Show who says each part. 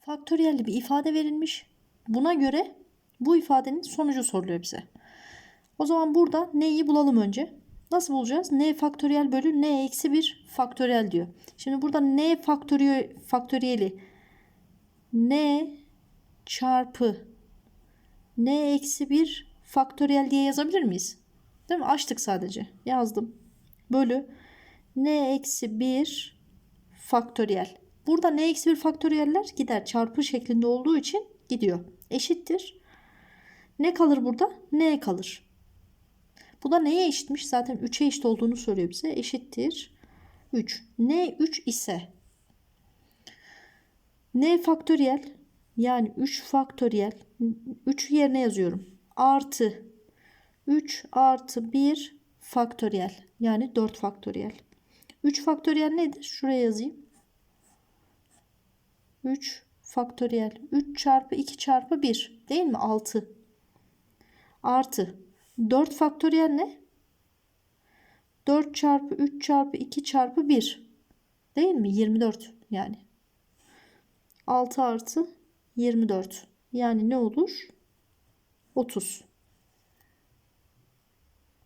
Speaker 1: faktöriyelli bir ifade verilmiş. Buna göre bu ifadenin sonucu soruluyor bize. O zaman burada neyi bulalım önce? Nasıl bulacağız? n faktöriyel bölü n eksi 1 faktöriyel diyor. Şimdi burada n faktöriye, faktöriyeli n çarpı n eksi 1 faktöriyel diye yazabilir miyiz? Değil mi? Açtık sadece. Yazdım. Bölü n eksi 1 faktöriyel. Burada n eksi 1 faktöriyeller gider. Çarpı şeklinde olduğu için gidiyor. Eşittir. Ne kalır burada? n kalır. Bu da neye eşitmiş? Zaten 3'e eşit olduğunu söylüyor bize. Eşittir 3. n 3 ise n faktöriyel yani 3 faktöriyel 3 yerine yazıyorum. Artı 3 artı 1 faktöriyel yani 4 faktöriyel. 3 faktöriyel nedir? Şuraya yazayım. 3 faktöriyel 3 çarpı 2 çarpı 1 değil mi? 6 artı 4 faktöriyel ne? 4 çarpı 3 çarpı 2 çarpı 1 değil mi? 24 yani. 6 artı 24 yani ne olur? 30.